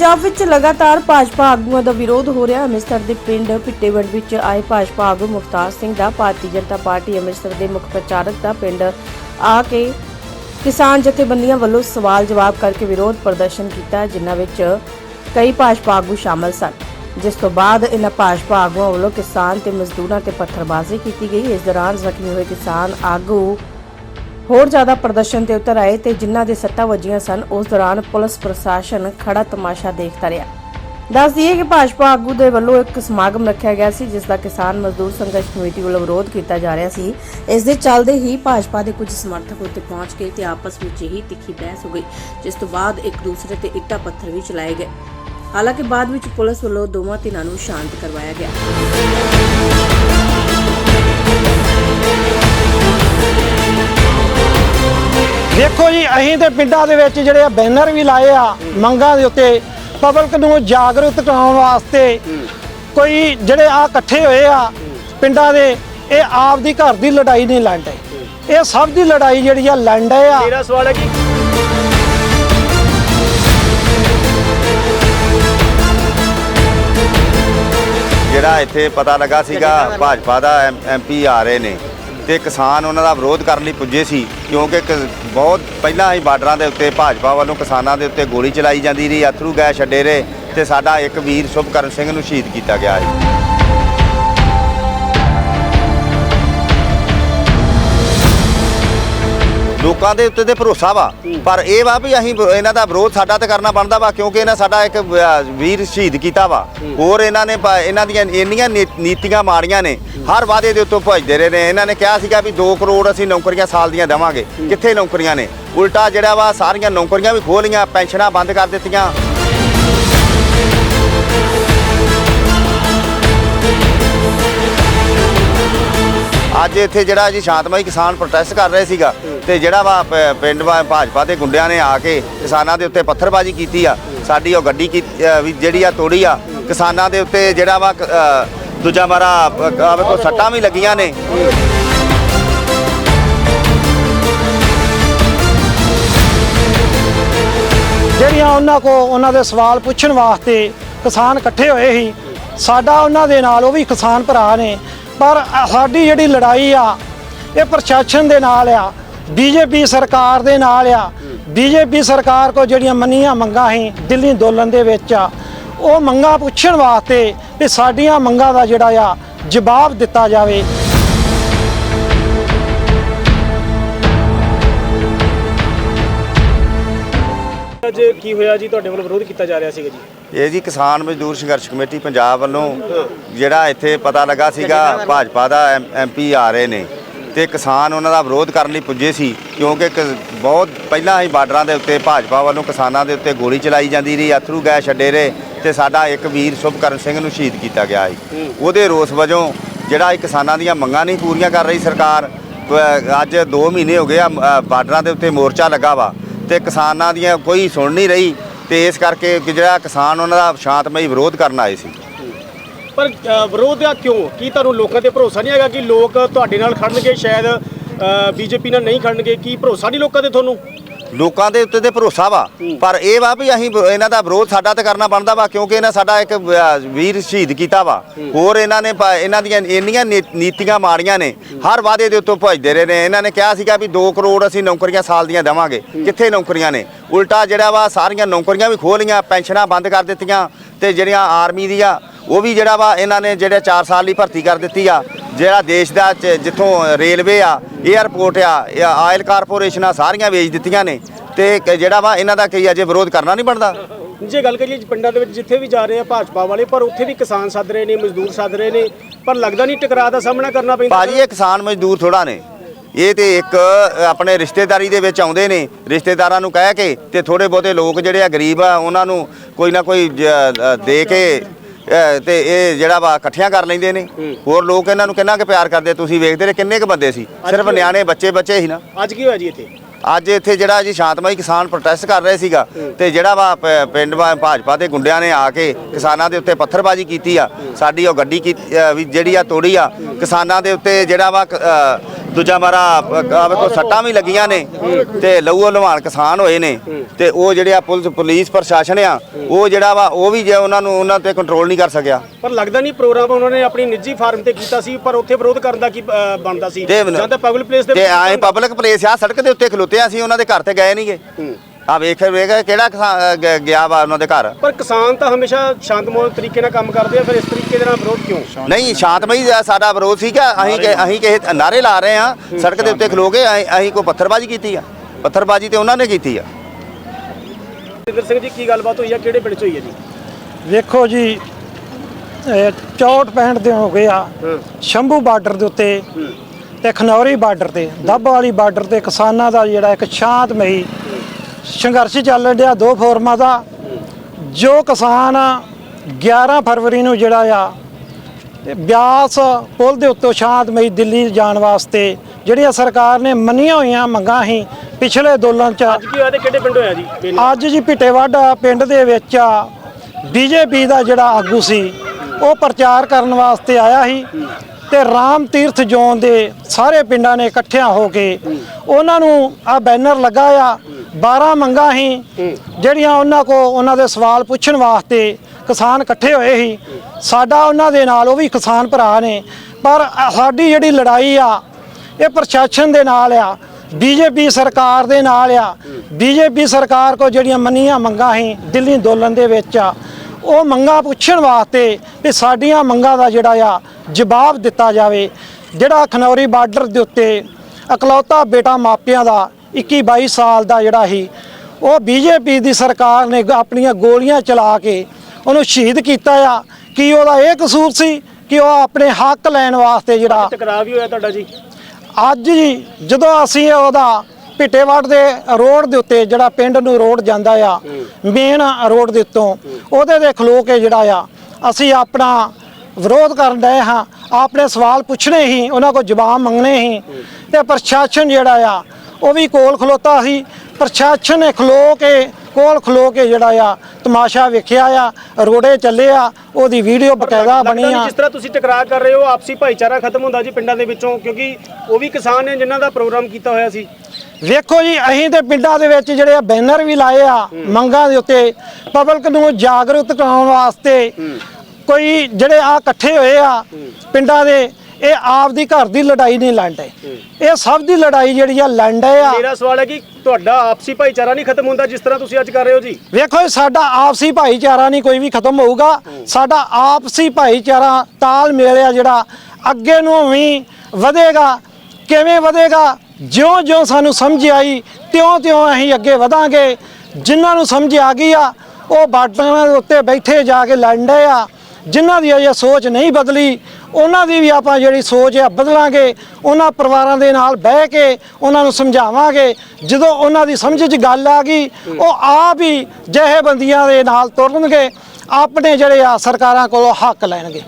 ਪੰਜਾਬ ਵਿੱਚ ਲਗਾਤਾਰ ਭਾਜਪਾ ਆਗੂਆਂ ਦਾ ਵਿਰੋਧ ਹੋ ਰਿਹਾ। ਅੰਮ੍ਰਿਤਸਰ ਦੇ ਪਿੰਡ ਪਿੱਟੇਵੜ ਵਿੱਚ ਆਏ ਭਾਜਪਾ ਆਗੂ ਮੁਖਤਾਰ ਸਿੰਘ ਦਾ, ਭਾਰਤੀ ਜਨਤਾ ਪਾਰਟੀ ਅੰਮ੍ਰਿਤਸਰ ਦੇ ਮੁੱਖ ਪ੍ਰਚਾਰਕ ਦਾ ਪਿੰਡ ਆ ਕੇ ਕਿਸਾਨ ਜਥੇਬੰਦੀਆਂ ਵੱਲੋਂ ਸਵਾਲ ਜਵਾਬ ਕਰਕੇ ਵਿਰੋਧ ਪ੍ਰਦਰਸ਼ਨ ਕੀਤਾ, ਜਿਨ੍ਹਾਂ ਵਿੱਚ ਕਈ ਭਾਜਪਾ ਆਗੂ ਸ਼ਾਮਲ ਸਨ। ਜਿਸ ਤੋਂ ਬਾਅਦ ਇਹਨਾਂ ਭਾਜਪਾ ਆਗੂਆਂ ਵੱਲੋਂ ਕਿਸਾਨ ਤੇ ਮਜ਼ਦੂਰਾਂ ਤੇ ਪੱਥਰਬਾਜ਼ੀ ਕੀਤੀ ਗਈ। ਇਸ ਦੌਰਾਨ ਜ਼ਖਮੀ ਹੋਏ ਕਿਸਾਨ ਆਗੂ ਹੋਰ ਜ਼ਿਆਦਾ ਪ੍ਰਦਰਸ਼ਨ ਤੇ ਉਤਰ ਆਏ ਤੇ ਜਿਨ੍ਹਾਂ ਦੇ ਸੱਟਾਂ ਵੱਜੀਆਂ ਸਨ, ਉਸ ਦੌਰਾਨ ਪੁਲਿਸ ਪ੍ਰਸ਼ਾਸਨ ਖੜਾ ਤਮਾਸ਼ਾ ਦੇਖਦਾ ਰਿਹਾ। ਦੱਸ ਦਈਏ ਕਿ ਭਾਜਪਾ ਆਗੂ ਦੇ ਵੱਲੋਂ ਇੱਕ ਸਮਾਗਮ ਰੱਖਿਆ ਗਿਆ ਸੀ, ਜਿਸ ਦਾ ਕਿਸਾਨ ਮਜ਼ਦੂਰ ਸੰਘਰਸ਼ ਕਮੇਟੀ ਵੱਲੋਂ ਵਿਰੋਧ ਕੀਤਾ ਜਾ ਰਿਹਾ ਸੀ। ਇਸ ਦੇ ਚੱਲਦੇ ਹੀ ਭਾਜਪਾ ਦੇ ਕੁਝ ਸਮਰਥਕ ਉੱਤੇ ਪਹੁੰਚ ਗਏ ਤੇ ਆਪਸ ਵਿੱਚ ਹੀ ਤਿੱਖੀ ਬਹਿਸ ਹੋ ਗਈ, ਜਿਸ ਤੋਂ ਬਾਅਦ ਇੱਕ ਦੂਸਰੇ ਤੇ ਇੱਟਾਂ ਪੱਥਰ ਵੀ ਚਲਾਏ ਗਏ। ਹਾਲਾਂਕਿ ਬਾਅਦ ਵਿੱਚ ਪੁਲਿਸ ਵੱਲੋਂ ਦੋਵਾਂ ਧਿਰਾਂ ਨੂੰ ਸ਼ਾਂਤ ਕਰਵਾਇਆ ਗਿਆ। ਦੇਖੋ ਜੀ ਅਸੀਂ ਤੇ ਪਿੰਡਾਂ ਦੇ ਵਿੱਚ ਜਿਹੜੇ ਆ ਬੈਨਰ ਵੀ ਲਾਏ ਆ ਮੰਗਾਂ ਦੇ ਉੱਤੇ ਪਬਲਿਕ ਨੂੰ ਜਾਗਰੂਕ ਕਰਾਉਣ ਵਾਸਤੇ ਕੋਈ ਜਿਹੜੇ ਆ ਇਕੱਠੇ ਹੋਏ ਆ ਪਿੰਡਾਂ ਦੇ ਇਹ ਆਪ ਦੀ ਘਰ ਦੀ ਲੜਾਈ ਨਹੀਂ ਲੜਦੇ। ਇਹ ਸਭ ਦੀ ਲੜਾਈ ਜਿਹੜੀ ਆ ਲੜਦੇ ਆ। ਮੇਰਾ ਸਵਾਲ ਹੈ ਕਿ ਜਿਹੜਾ ਇੱਥੇ ਪਤਾ ਲੱਗਾ ਸੀਗਾ ਭਾਜਪਾ ਦਾ ਐਮਪੀ ਆ ਰਹੇ ਨੇ। ਤੇ ਕਿਸਾਨ ਉਹਨਾਂ ਦਾ ਵਿਰੋਧ ਕਰਨ ਲਈ ਪੁੱਜੇ ਸੀ, ਕਿਉਂਕਿ ਕ- ਬਹੁਤ ਪਹਿਲਾਂ ਹੀ ਬਾਰਡਰਾਂ ਦੇ ਉੱਤੇ ਭਾਜਪਾ ਵੱਲੋਂ ਕਿਸਾਨਾਂ ਦੇ ਉੱਤੇ ਗੋਲੀ ਚਲਾਈ ਜਾਂਦੀ ਰਹੀ, ਅਥਰੂ ਗੈਸ ਛੱਡੇ ਰਹੇ ਤੇ ਸਾਡਾ ਇੱਕ ਵੀਰ ਸ਼ੁਭਕਰਨ ਸਿੰਘ ਨੂੰ ਸ਼ਹੀਦ ਕੀਤਾ ਗਿਆ ਹੈ ਲੋਕਾਂ ਦੇ ਉੱਤੇ ਤੇ ਭਰੋਸਾ ਵਾ। ਪਰ ਇਹ ਵਾ ਵੀ ਅਸੀਂ ਇਹਨਾਂ ਦਾ ਵਿਰੋਧ ਸਾਡਾ ਤੇ ਕਰਨਾ ਬਣਦਾ ਵਾ ਕਿਉਂਕਿ ਇਹਨਾਂ ਸਾਡਾ ਇੱਕ ਵੀਰ ਸ਼ਹੀਦ ਕੀਤਾ ਵਾ। ਹੋਰ ਇਹਨਾਂ ਨੇ ਇਹਨਾਂ ਦੀਆਂ ਇੰਨੀਆਂ ਨੀਤੀਆਂ ਮਾੜੀਆਂ ਨੇ ਹਰ ਵਾਅਦੇ ਦੇ ਉੱਤੋਂ ਭੱਜਦੇ ਰਹੇ ਨੇ। ਇਹਨਾਂ ਨੇ ਕਿਹਾ ਸੀਗਾ ਵੀ 2 ਕਰੋੜ ਅਸੀਂ ਨੌਕਰੀਆਂ ਸਾਲ ਦੀਆਂ ਦੇਵਾਂਗੇ। ਕਿੱਥੇ ਨੌਕਰੀਆਂ ਨੇ? ਉਲਟਾ ਜਿਹੜਾ ਵਾ ਸਾਰੀਆਂ ਨੌਕਰੀਆਂ ਵੀ ਖੋਹ ਪੈਨਸ਼ਨਾਂ ਬੰਦ ਕਰ ਦਿੱਤੀਆਂ। ਅੱਜ ਇੱਥੇ ਜਿਹੜਾ ਜੀ ਸ਼ਾਂਤਮਈ ਕਿਸਾਨ ਪ੍ਰੋਟੈਸਟ ਕਰ ਰਹੇ ਸੀਗਾ ਤੇ ਜਿਹੜਾ ਵਾ ਪ- ਪਿੰਡ ਵਾ ਭਾਜਪਾ ਦੇ ਗੁੰਡਿਆਂ ਨੇ ਆ ਕੇ ਕਿਸਾਨਾਂ ਦੇ ਉੱਤੇ ਪੱਥਰਬਾਜ਼ੀ ਕੀਤੀ ਆ ਸਾਡੀ ਉਹ ਗੱਡੀ ਕੀ- ਅ, ਵੀ ਜਿਹੜੀ ਆ ਤੋੜੀ ਆ ਕਿਸਾਨਾਂ ਦੇ ਉੱਤੇ ਜਿਹੜਾ ਵਾ ਕ- ਅ, ਦੂਜਾ ਮਾਰਾ ਆ ਵੇਖੋ ਸੱਟਾਂ ਵੀ ਲੱਗੀਆਂ ਨੇ। ਜਿਹੜੀਆਂ ਉਹਨਾਂ ਕੋ ਉਹਨਾਂ ਦੇ ਸਵਾਲ ਪੁੱਛਣ ਵਾਸਤੇ ਕਿਸਾਨ ਇਕੱਠੇ ਹੋਏ ਸੀ ਸਾਡਾ ਉਹਨਾਂ ਦੇ ਨਾਲ ਉਹ ਵੀ ਕਿਸਾਨ ਭਰਾ ਨੇ ਪਰ ਸਾਡੀ ਜਿਹੜੀ ਲੜਾਈ ਆ, ਇਹ ਪ੍ਰਸ਼ਾਸਨ ਦੇ ਨਾਲ ਆ, ਬੀਜੇਪੀ ਸਰਕਾਰ ਦੇ ਨਾਲ ਆ। ਬੀਜੇਪੀ ਸਰਕਾਰ ਕੋ ਜਿਹੜੀਆਂ ਮੰਨੀਆਂ ਮੰਗਾਂ ਸੀ, ਦਿੱਲੀ ਅੰਦੋਲਨ ਦੇ ਵਿੱਚ ਆ, ਉਹ ਮੰਗਾਂ ਪੁੱਛਣ ਵਾਸਤੇ ਵੀ ਸਾਡੀਆਂ ਮੰਗਾਂ ਦਾ ਜਿਹੜਾ ਆ, ਜਵਾਬ ਦਿੱਤਾ ਜਾਵੇ। ਅੱਜ ਕੀ ਹੋਇਆ ਜੀ? ਤੁਹਾਡੇ ਵੱਲੋਂ ਵਿਰੋਧ ਕੀਤਾ ਜਾ ਰਿਹਾ ਸੀਗਾ ਜੀ। ਇਹ ਜੀ ਕਿਸਾਨ ਮਜ਼ਦੂਰ ਸੰਘਰਸ਼ ਕਮੇਟੀ ਪੰਜਾਬ ਵੱਲੋਂ ਜਿਹੜਾ ਇੱਥੇ ਪਤਾ ਲੱਗਾ ਸੀਗਾ, ਭਾਜਪਾ ਦਾ ਐਮਪੀ ਆ ਰਹੇ ਨੇ ਤੇ ਕਿਸਾਨ ਉਹਨਾਂ ਦਾ ਵਿਰੋਧ ਕਰਨ ਲਈ ਪੁੱਜੇ ਸੀ ਕਿਉਂਕਿ ਬਹੁਤ ਪਹਿਲਾਂ ਹੀ ਬਾਰਡਰਾਂ ਦੇ ਉੱਤੇ ਭਾਜਪਾ ਵੱਲੋਂ ਕਿਸਾਨਾਂ ਦੇ ਉੱਤੇ ਗੋਲੀ ਚਲਾਈ ਜਾਂਦੀ ਰਹੀ, ਅਥਰੂ ਗੈਸ ਛੱਡੇ ਰਹੇ ਤੇ ਸਾਡਾ ਇੱਕ ਵੀਰ ਸ਼ੁਭਕਰਨ ਸਿੰਘ ਨੂੰ ਸ਼ਹੀਦ ਕੀਤਾ ਗਿਆ ਹੈ ਉਹਦੇ ਰੋਸ ਵਜੋਂ ਜਿਹੜਾ ਇਹ ਕਿਸਾਨਾਂ ਦੀਆਂ ਮੰਗਾਂ ਨਹੀਂ ਪੂਰੀਆਂ ਕਰ ਰਹੀ ਸਰਕਾਰ ਅੱਜ 2 ਮਹੀਨੇ ਹੋ ਗਏ ਆ ਬਾਰਡਰਾਂ ਦੇ ਉੱਤੇ ਮੋਰਚਾ ਲੱਗਾ ਵਾ। ਤੇ ਕਿਸਾਨਾਂ ਦੀਆਂ ਕੋਈ ਸੁਣ ਨਹੀਂ ਰਹੀ ਤੇ ਇਸ ਕਰਕੇ ਕਿ ਜਿਹੜਾ ਕਿਸਾਨ ਉਹਨਾਂ ਦਾ ਸ਼ਾਂਤਮਈ ਵਿਰੋਧ ਕਰਨ ਆਏ ਸੀ। ਪਰ ਅ, ਵਿਰੋਧ ਆ ਕਿਉਂ? ਕੀ ਤੁਹਾਨੂੰ ਲੋਕਾਂ ਤੇ ਭਰੋਸਾ ਨਹੀਂ ਹੈਗਾ ਕਿ ਲੋਕ ਤੁਹਾਡੇ ਨਾਲ ਖੜਨਗੇ? ਸ਼ਾਇਦ ਬੀਜੇਪੀ ਨਾਲ ਨਹੀਂ ਖੜਨਗੇ। ਕੀ ਭਰੋਸਾ ਨਹੀਂ ਲੋਕਾਂ ਤੇ ਤੁਹਾਨੂੰ? ਲੋਕਾਂ ਦੇ ਉੱਤੇ ਤੇ ਭਰੋਸਾ ਵਾ। ਪਰ ਇਹ ਵਾ ਵੀ ਅਸੀਂ ਇਹਨਾਂ ਦਾ ਵਿਰੋਧ ਸਾਡਾ ਤੇ ਕਰਨਾ ਬਣਦਾ ਵਾ ਕਿਉਂਕਿ ਇਹਨਾਂ ਸਾਡਾ ਇੱਕ ਵੀਰ ਸ਼ਹੀਦ ਕੀਤਾ ਵਾ। ਹੋਰ ਇਹਨਾਂ ਨੇ ਇਹਨਾਂ ਦੀਆਂ ਇੰਨੀਆਂ ਨੀਤੀਆਂ ਮਾੜੀਆਂ ਨੇ। ਹਰ ਵਾਅਦੇ ਦੇ ਉੱਤੋਂ ਭੱਜਦੇ ਰਹੇ ਨੇ। ਇਹਨਾਂ ਨੇ ਕਿਹਾ ਸੀਗਾ ਵੀ 2 ਕਰੋੜ ਅਸੀਂ ਨੌਕਰੀਆਂ ਸਾਲ ਦੀਆਂ ਦੇਵਾਂਗੇ। ਕਿੱਥੇ ਨੌਕਰੀਆਂ ਨੇ? ਉਲਟਾ ਜਿਹੜਾ ਵਾ ਸਾਰੀਆਂ ਨੌਕਰੀਆਂ ਵੀ ਖੋਹ ਪੈਨਸ਼ਨਾਂ ਬੰਦ ਕਰ ਦਿੱਤੀਆਂ ਤੇ ਜਿਹੜੀਆਂ ਆਰਮੀ ਦੀਆਂ ਉਹ ਵੀ ਜਿਹੜਾ ਵਾ ਇਹਨਾਂ ਨੇ ਜਿਹੜੇ 4 ਸਾਲ ਲਈ ਭਰਤੀ ਕਰ ਦਿੱਤੀ ਆ। ਜਿਹੜਾ ਦੇਸ਼ ਦਾ ਜਿੱਥੋਂ ਰੇਲਵੇ ਆ 에ਅਰਪੋਰਟ ਆ ਇਹ ਆਇਲ ਕਾਰਪੋਰੇਸ਼ਨਾਂ ਸਾਰੀਆਂ ਵੇਚ ਦਿੱਤੀਆਂ ਨੇ। ਤੇ ਜਿਹੜਾ ਵਾ ਇਹਨਾਂ ਦਾ ਕੀ ਅਜੇ ਵਿਰੋਧ ਕਰਨਾ ਨਹੀਂ ਬਣਦਾ। ਜੇ ਗੱਲ ਕਰੀਏ ਪਿੰਡਾਂ ਦੇ ਵਿੱਚ ਜਿੱਥੇ ਵੀ ਜਾ ਰਹੇ ਆ ਭਾਜਪਾ ਵਾਲੇ ਪਰ ਉੱਥੇ ਵੀ ਕਿਸਾਨ ਸੱਦ ਰਹੇ ਨੇ ਮਜ਼ਦੂਰ ਸੱਦ ਰਹੇ ਨੇ ਪਰ ਲੱਗਦਾ ਨਹੀਂ ਟਕਰਾਅ ਦਾ ਸਾਹਮਣਾ ਕਰਨਾ ਪੈਂਦਾ। ਭਾਜੀ ਇਹ ਕਿਸਾਨ ਮਜ਼ਦੂਰ ਥੋੜਾ ਨੇ। ਇਹ ਤੇ ਇੱਕ ਆਪਣੇ ਰਿਸ਼ਤੇਦਾਰੀ ਦੇ ਵਿੱਚ ਆਉਂਦੇ ਨੇ। ਰਿਸ਼ਤੇਦਾਰਾਂ ਨੂੰ ਕਹਿ ਕੇ ਤੇ ਥੋੜੇ ਬਹੁਤੇ ਲੋਕ ਜਿਹੜੇ ਆ ਗਰੀਬ ਆ ਉਹਨਾਂ ਨੂੰ ਕੋਈ ਨਾ ਕੋਈ ਜ- ਦੇ ਕੇ ਤੇ ਇਹ ਜਿਹੜਾ ਵਾ ਇਕੱਠੀਆਂ ਕਰ ਲੈਂਦੇ ਨੇ। ਹੋਰ ਲੋਕ ਇਹਨਾਂ ਨੂੰ ਕਿੰਨਾ ਕੁ ਪਿਆਰ ਕਰਦੇ? ਤੁਸੀਂ ਵੇਖਦੇ ਰਹੇ ਕਿੰਨੇ ਕੁ ਬੰਦੇ ਸੀ? ਸਿਰਫ ਨਿਆਣੇ ਬੱਚੇ ਬੱਚੇ ਹੀ ਨਾ। ਅੱਜ ਕੀ ਹੋਇਆ ਜੀ ਇੱਥੇ? ਅੱਜ ਇੱਥੇ ਜਿਹੜਾ ਜੀ ਸ਼ਾਂਤਮਈ ਕਿਸਾਨ ਪ੍ਰੋਟੈਸਟ ਕਰ ਰਹੇ ਸੀਗਾ ਤੇ ਜਿਹੜਾ ਵਾ ਪ- ਪਿੰਡ ਵਾ ਭਾਜਪਾ ਦੇ ਗੁੰਡਿਆਂ ਨੇ ਆ ਕੇ ਕਿਸਾਨਾਂ ਦੇ ਉੱਤੇ ਪੱਥਰਬਾਜ਼ੀ ਕੀਤੀ ਆ ਸਾਡੀ ਉਹ ਗੱਡੀ ਕੀ- ਅ, ਵੀ ਜਿਹੜੀ ਆ ਤੋੜੀ ਆ ਕਿਸਾਨਾਂ ਦੇ ਉੱਤੇ ਜਿਹੜਾ ਵਾ ਕ- ਅ, ਦੂਜਾ ਮਾਰਾ ਆ ਵੇਖੋ ਸੱਟਾਂ ਵੀ ਲੱਗੀਆਂ ਨੇ ਤੇ ਲਹੂ ਲਵਾਨ ਕਿਸਾਨ ਹੋਏ ਨੇ ਤੇ ਉਹ ਜਿਹੜੇ ਆ ਪੁਲਿਸ ਪੁਲਿਸ ਪ੍ਰਸ਼ਾਸਨ ਆ ਉਹ ਜਿਹੜਾ ਵਾ ਉਹ ਵੀ ਜੇ ਉਹਨਾਂ ਨੂੰ ਉਹਨਾਂ ਤੇ ਕੰਟਰੋਲ ਨਹੀਂ ਕਰ ਸਕਿਆ। ਪਰ ਲੱਗਦਾ ਨਹੀਂ ਪ੍ਰੋਗਰਾਮ ਉਹਨਾਂ ਨੇ ਆਪਣੀ ਨਿੱਜੀ ਫਾਰਮ ਤੇ ਕੀਤਾ ਸੀ ਪਰ ਉੱਥੇ ਵਿਰੋਧ ਕਰਨ ਦਾ ਕੀ ਅ, ਬਣਦਾ ਸੀ? ਜਾਂ ਤਾਂ ਪਬਲਿਕ ਪਲੇਸ ਤੇ ਆਏ ਪਬਲਿਕ ਪਲੇਸ ਆ ਸੜਕ ਦੇ ਉੱਤੇ ਖਲੋਤੇ ਆ ਅਸੀਂ ਉਹਨਾਂ ਦੇ ਘਰ ਤੇ ਗਏ ਨਹੀਂਗੇ ਆ ਵੇਖ ਵੇਖ ਕਿਹੜਾ ਗ- ਗਿਆ ਵਾ ਉਹਨਾਂ ਦੇ ਘਰ? ਪਰ ਕਿਸਾਨ ਤਾਂ ਹਮੇਸ਼ਾ ਸ਼ਾਂਤਮਈ ਤਰੀਕੇ ਨਾਲ ਕੰਮ ਕਰਦੇ ਆ ਫਿਰ ਇਸ ਤਰੀਕੇ ਦੇ ਨਾਲ ਵਿਰੋਧ ਕਿਉਂ? ਨਹੀਂ ਸ਼ਾਂਤਮਈ ਦਾ ਸਾਡਾ ਵਿਰੋਧ ਸੀ ਕਿ ਅਸੀਂ ਕਿ- ਅਸੀਂ ਕਿਸੇ ਨਾਰੇ ਲਾ ਰਹੇ ਆ ਸੜਕ ਦੇ ਉੱਤੇ ਖਲੋ ਕੇ ਅਸੀਂ ਅਸੀਂ ਕੋਈ ਪੱਥਰਬਾਜ਼ੀ ਕੀਤੀ ਆ। ਪੱਥਰਬਾਜ਼ੀ ਤੇ ਉਹਨਾਂ ਨੇ ਕੀਤੀ ਆ। ਸਿੰਦਰ ਸਿੰਘ ਜੀ ਕੀ ਗੱਲਬਾਤ ਹੋਈ ਆ? ਕਿਹੜੇ ਪਿੰਡ ਚ ਹੋਈ ਆ ਜੀ? ਵੇਖੋ ਜੀ 64 65 ਦੇ ਹੋ ਗਏ ਆ। ਸ਼ੰਭੂ ਬਾਰਡਰ ਦੇ ਉੱਤੇ ਤੇ ਖਨੌਰੀ ਬਾਰਡਰ ਤੇ ਦੱਬ ਵਾਲੀ ਬਾਰਡਰ ਤੇ ਕਿਸਾਨਾਂ ਦਾ ਜਿਹੜਾ ਇੱਕ ਸ਼ਾਂਤਮਈ ਸੰਘਰਸ਼ ਚੱਲਣ ਡਿਆ ਦੋ ਫੋਰਮਾਂ ਦਾ। ਜੋ ਕਿਸਾਨ 11 ਫਰਵਰੀ ਨੂੰ ਜਿਹੜਾ ਆ ਬਿਆਸ ਪੁਲ ਦੇ ਉੱਤੋਂ ਸ਼ਾਂਤਮਈ ਦਿੱਲੀ ਜਾਣ ਵਾਸਤੇ ਜਿਹੜੀਆਂ ਸਰਕਾਰ ਨੇ ਮੰਨੀਆਂ ਹੋਈਆਂ ਮੰਗਾਂ ਸੀ ਪਿਛਲੇ ਅੰਦੋਲਨ ਚ ਅੱਜ ਕੀ ਹੋਇਆ ਤੇ ਕਿਹੜੇ ਪਿੰਡ ਹੋਇਆ ਜੀ? ਅੱਜ ਜੀ ਪਿੱਟੇਵਾਡਾ ਪਿੰਡ ਦੇ ਵਿੱਚ ਆ ਬੀਜੇਪੀ ਦਾ ਜਿਹੜਾ ਆਗੂ ਸੀ ਉਹ ਪ੍ਰਚਾਰ ਕਰਨ ਵਾਸਤੇ ਆਇਆ ਸੀ ਤੇ ਰਾਮ ਤੀਰਥ ਜ਼ੋਨ ਦੇ ਸਾਰੇ ਪਿੰਡਾਂ ਨੇ ਇਕੱਠਿਆਂ ਹੋ ਕੇ ਉਹਨਾਂ ਨੂੰ ਆ ਬੈਨਰ ਲੱਗਾ ਆ 12 ਮੰਗਾਂ ਹੀ ਜਿਹੜੀਆਂ ਉਹਨਾਂ ਕੋ ਉਹਨਾਂ ਦੇ ਸਵਾਲ ਪੁੱਛਣ ਵਾਸਤੇ ਕਿਸਾਨ ਇਕੱਠੇ ਹੋਏ ਸੀ। ਸਾਡਾ ਉਹਨਾਂ ਦੇ ਨਾਲ ਉਹ ਵੀ ਕਿਸਾਨ ਭਰਾ ਨੇ, ਪਰ ਸਾਡੀ ਜਿਹੜੀ ਲੜਾਈ ਆ, ਇਹ ਪ੍ਰਸ਼ਾਸਨ ਦੇ ਨਾਲ ਆ, ਬੀਜੇਪੀ ਸਰਕਾਰ ਦੇ ਨਾਲ ਆ। ਬੀਜੇਪੀ ਸਰਕਾਰ ਕੋ ਜਿਹੜੀਆਂ ਮੰਨੀਆਂ ਮੰਗਾਂ ਸੀ, ਦਿੱਲੀ ਅੰਦੋਲਨ ਦੇ ਵਿੱਚ ਆ ਉਹ ਮੰਗਾਂ ਪੁੱਛਣ ਵਾਸਤੇ ਵੀ ਸਾਡੀਆਂ ਮੰਗਾਂ ਦਾ ਜਿਹੜਾ ਆ ਜਵਾਬ ਦਿੱਤਾ ਜਾਵੇ ਜਿਹੜਾ ਖਨੌਰੀ ਬਾਰਡਰ ਦੇ ਉੱਤੇ ਇਕਲੌਤਾ ਬੇਟਾ ਮਾਪਿਆਂ ਦਾ 21 22 ਸਾਲ ਦਾ ਜਿਹੜਾ ਸੀ ਉਹ ਬੀਜੇਪੀ ਦੀ ਸਰਕਾਰ ਨੇ ਆਪਣੀਆਂ ਗੋਲੀਆਂ ਚਲਾ ਕੇ ਉਹਨੂੰ ਸ਼ਹੀਦ ਕੀਤਾ ਆ। ਕੀ ਉਹਦਾ ਇਹ ਕਸੂਰ ਸੀ ਕਿ ਉਹ ਆਪਣੇ ਹੱਕ ਲੈਣ ਵਾਸਤੇ ਜਿਹੜਾ ਟਕਰਾਅ ਵੀ ਹੋਇਆ ਤੁਹਾਡਾ ਜੀ? ਅੱਜ ਜੀ ਜਦੋਂ ਅਸੀਂ ਉਹਦਾ ਪਿੱਟੇਵਾੜ ਦੇ ਰੋਡ ਦੇ ਉੱਤੇ ਜਿਹੜਾ ਪਿੰਡ ਨੂੰ ਰੋਡ ਜਾਂਦਾ ਆ ਮੇਨ ਰੋਡ ਦੇ ਉੱਤੋਂ ਉਹਦੇ ਦੇ ਖਲੋ ਕੇ ਜਿਹੜਾ ਆ ਅਸੀਂ ਆਪਣਾ ਵਿਰੋਧ ਕਰਨ ਡਏ ਹਾਂ। ਆਪਣੇ ਸਵਾਲ ਪੁੱਛਣੇ ਹੀ ਉਹਨਾਂ ਕੋਲ ਜਵਾਬ ਮੰਗਣੇ ਹੀ। ਤੇ ਪ੍ਰਸ਼ਾਸਨ ਜਿਹੜਾ ਆ ਉਹ ਵੀ ਕੋਲ ਖਲੋਤਾ ਸੀ। ਪ੍ਰਸ਼ਾਸਨ ਨੇ ਖਲੋ ਕੇ ਕੋਲ ਖਲੋ ਕੇ ਜਿਹੜਾ ਆ ਤਮਾਸ਼ਾ ਵੇਖਿਆ ਆ ਰੋੜੇ ਚੱਲੇ ਆ ਉਹਦੀ ਵੀਡੀਓ ਬਕਾਇਦਾ ਬਣੀ ਆ। ਜਿਸ ਤਰ੍ਹਾਂ ਤੁਸੀਂ ਟਕਰਾਅ ਕਰ ਰਹੇ ਹੋ ਆਪਸੀ ਭਾਈਚਾਰਾ ਖਤਮ ਹੁੰਦਾ ਜੀ ਪਿੰਡਾਂ ਦੇ ਵਿੱਚੋਂ ਕਿਉਂਕਿ ਉਹ ਵੀ ਕਿਸਾਨ ਨੇ ਜਿਨ੍ਹਾਂ ਦਾ ਪ੍ਰੋਗਰਾਮ ਕੀਤਾ ਹੋਇਆ ਸੀ। ਵੇਖੋ ਜੀ ਅਸੀਂ ਤੇ ਪਿੰਡਾਂ ਦੇ ਵਿੱਚ ਜਿਹੜੇ ਆ ਬੈਨਰ ਵੀ ਲਾਏ ਆ ਮੰਗਾਂ ਦੇ ਉੱਤੇ ਪਬਲਿਕ ਨੂੰ ਜਾਗਰੂਕ ਕਰਾਉਣ ਵਾਸਤੇ ਕੋਈ ਜਿਹੜੇ ਆ ਇਕੱਠੇ ਹੋਏ ਆ ਪਿੰਡਾਂ ਦੇ ਇਹ ਆਪ ਦੀ ਘਰ ਦੀ ਲੜਾਈ ਨਹੀਂ ਲੜਦੇ ਇਹ ਸਭ ਦੀ ਲੜਾਈ ਜਿਹੜੀ ਆ ਲੜਦੇ ਆ। ਮੇਰਾ ਸਵਾਲ ਹੈ ਕਿ ਤੁਹਾਡਾ ਆਪਸੀ ਭਾਈਚਾਰਾ ਨਹੀਂ ਖਤਮ ਹੁੰਦਾ ਜਿਸ ਤਰ੍ਹਾਂ ਤੁਸੀਂ ਅੱਜ ਕਰ ਰਹੇ ਹੋ ਜੀ? ਵੇਖੋ ਸਾਡਾ ਆਪਸੀ ਭਾਈਚਾਰਾ ਨਹੀਂ ਕੋਈ ਵੀ ਖਤਮ ਹੋਊਗਾ। ਸਾਡਾ ਆਪਸੀ ਭਾਈਚਾਰਾ ਤਾਲਮੇਲ ਆ ਜਿਹੜਾ ਅੱਗੇ ਨੂੰ ਵੀ ਵਧੇਗਾ। ਕਿਵੇਂ ਵਧੇਗਾ? ਜਿਉਂ-ਜਿਉਂ ਸਾਨੂੰ ਸਮਝ ਆਈ, ਤਿਉਂ-ਤਿਉਂ ਅਸੀਂ ਅੱਗੇ ਵਧਾਂਗੇ। ਜਿਨ੍ਹਾਂ ਨੂੰ ਸਮਝ ਆ ਗਈ ਆ, ਉਹ ਬਾਰਡਰਾਂ ਦੇ ਉੱਤੇ ਬੈਠੇ ਜਾ ਕੇ ਲੜਨਦੇ ਆ। ਜਿਨ੍ਹਾਂ ਦੀ ਅਜੇ ਸੋਚ ਨਹੀਂ ਬਦਲੀ, ਉਹਨਾਂ ਦੀ ਵੀ ਆਪਾਂ ਜਿਹੜੀ ਸੋਚ ਆ ਬਦਲਾਂਗੇ। ਉਹਨਾਂ ਪਰਿਵਾਰਾਂ ਦੇ ਨਾਲ ਬਹਿ ਕੇ ਉਹਨਾਂ ਨੂੰ ਸਮਝਾਵਾਂਗੇ। ਜਦੋਂ ਉਹਨਾਂ ਦੀ ਸਮਝ 'ਚ ਗੱਲ ਆ ਗਈ, ਉਹ ਆਪ ਹੀ ਜਹੇਬੰਦੀਆਂ ਦੇ ਨਾਲ ਤੁਰਨਗੇ। ਆਪਣੇ ਜਿਹੜੇ ਆ ਸਰਕਾਰਾਂ ਕੋਲੋਂ ਹੱਕ ਲੈਣਗੇ।